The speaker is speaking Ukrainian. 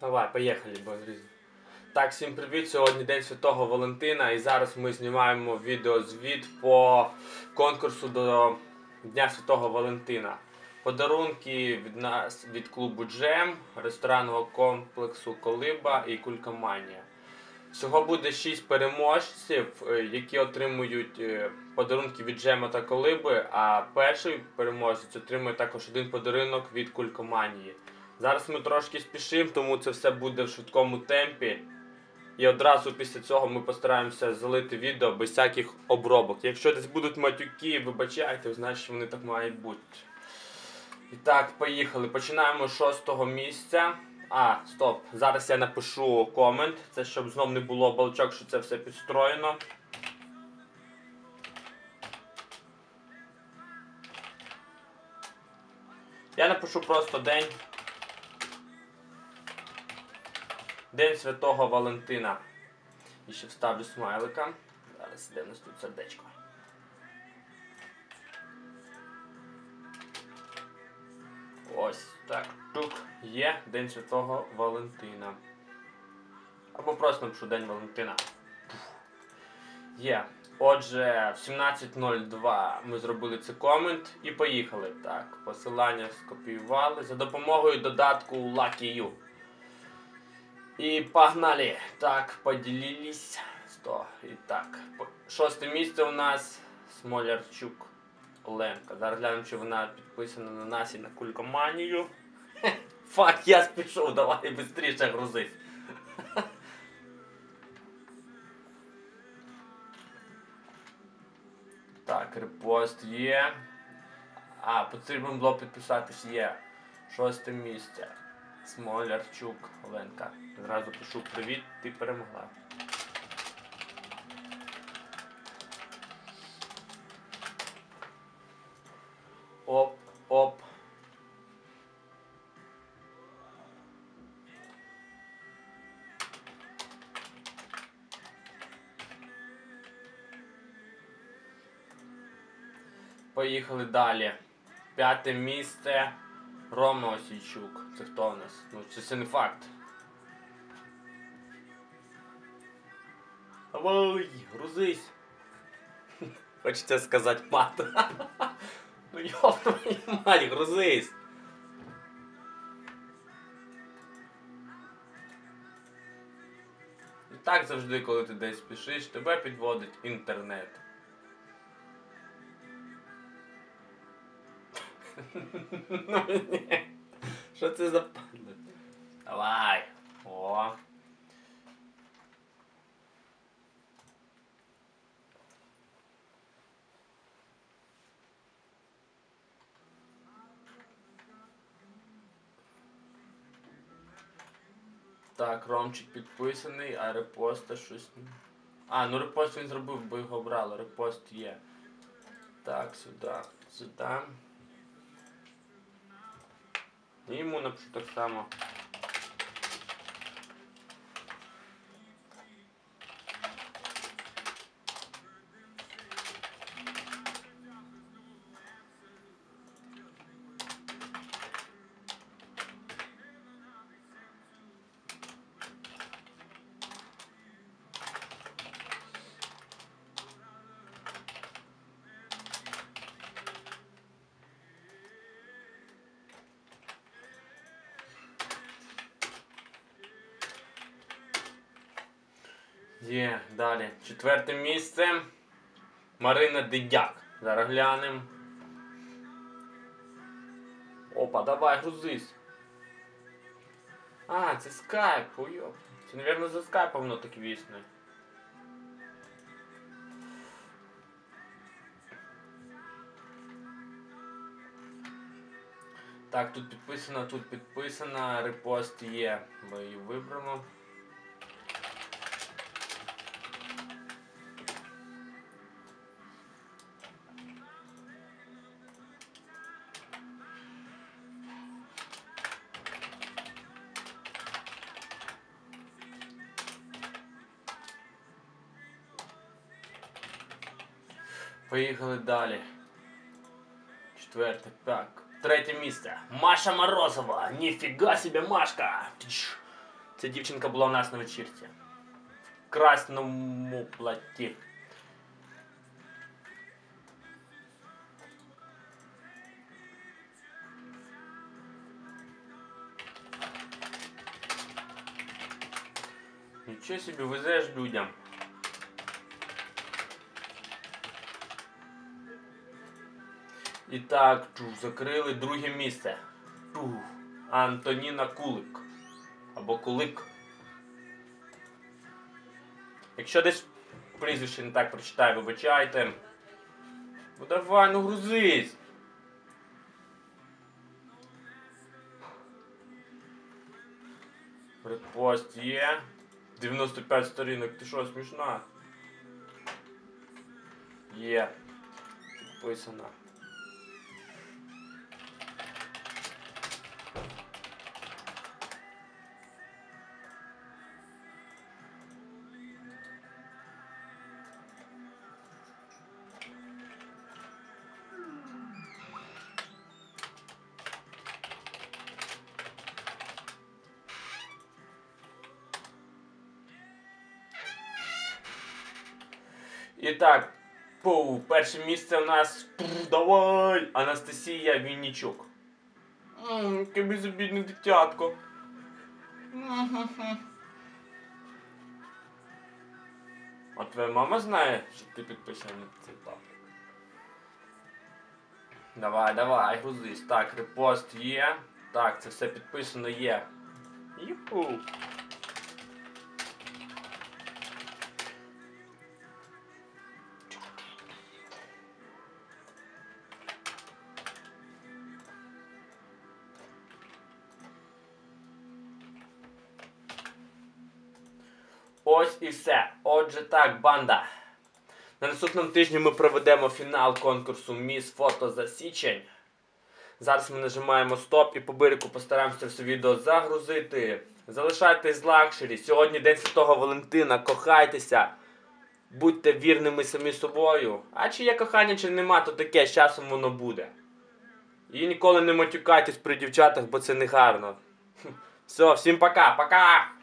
Давай, поїхали, бо. Так, всім привіт! Сьогодні День Святого Валентина і зараз ми знімаємо відеозвіт по конкурсу до Дня Святого Валентина. Подарунки від нас від клубу Джем, ресторанного комплексу Колиба і Кулькоманія. Всього буде 6 переможців, е, які отримують е, подарунки від Джема та Колиби, а перший переможець отримує також один подарунок від Кулькоманії. Зараз ми трошки спішимо, тому це все буде в швидкому темпі. І одразу після цього ми постараємося залити відео без всяких обробок. Якщо десь будуть матюки, вибачайте, значить вони так мають бути. І так, поїхали. Починаємо з шостого місця. А, стоп. Зараз я напишу комент. Це щоб знов не було балачок, що це все підстроєно. Я напишу просто день. День Святого Валентина. І ще вставлю смайлика. Зараз де в нас тут сердечко. Ось так. Тук. Є День Святого Валентина. Або просто напишу День Валентина. Є. Отже, в 17.02 ми зробили цей комент і поїхали. Так, посилання скопіювали за допомогою додатку Lucky You. І погнали. Так, поділились. Сто. І так. Шосте місце у нас Смолярчук Оленка. Зараз глянемо, чи вона підписана на нас і на кулькоманію. Фак, я спішов, давай швидше грузись. Так, репост є. А, потрібно було підписатись є. Шосте місце. Смолярчук Оленка. Зразу пишу привіт, ти перемогла. Оп, оп. Поїхали далі. П'яте місце. Рома Осійчук. Це хто у нас? Ну, це, це не факт. Ой, грузись. Хочеться сказати мат. Ну йоп твою мать, грузись. І так завжди, коли ти десь спішиш, тебе підводить інтернет. Що це за падло? Давай. О. Так, Ромчик підписаний, а репоста щось. А, ну репост він зробив, бо його брали. Репост є. Так, сюди. Сюди. І йому напишу так само. Є, далі. Четверте місце. Марина Дидяк. Зараз глянемо. Опа, давай, грузись. А, це скайп, уйоп. Це, мабуть, за скайпом воно так вісне. Так, тут підписано, тут підписано, репост є. Ми її вибрали. Поїхали далі. Четверте, так. Третє місце. Маша Морозова. Ніфіга себе, Машка. Тш. Ця дівчинка була у нас на вечірці. В красному платі. Нічого собі везеш людям. І так, чух, закрили друге місце. Чух, Антоніна Кулик. Або Кулик. Якщо десь прізвище не так прочитаю, вибачайте. Ну давай, ну грузись. Репост є. 95 сторінок, ти що, смішна? Є. Підписана. І так, пу, перше місце у нас. Давай! Анастасія Віннічук. Яке безобідне дитятко. А твоя мама знає, що ти підписаний на цей паблік? Давай, давай, грузись. Так, репост є. Так, це все підписано є. Юху. Ось і все. Отже так, банда. На наступному тижні ми проведемо фінал конкурсу Міс Фото за січень. Зараз ми нажимаємо стоп і по бирику постараємося все відео загрузити. Залишайтесь лакшері. Сьогодні День Святого Валентина. Кохайтеся. Будьте вірними самі собою. А чи є кохання, чи нема, то таке, з часом воно буде. І ніколи не матюкайтесь при дівчатах, бо це не гарно. Все, всім пока, пока!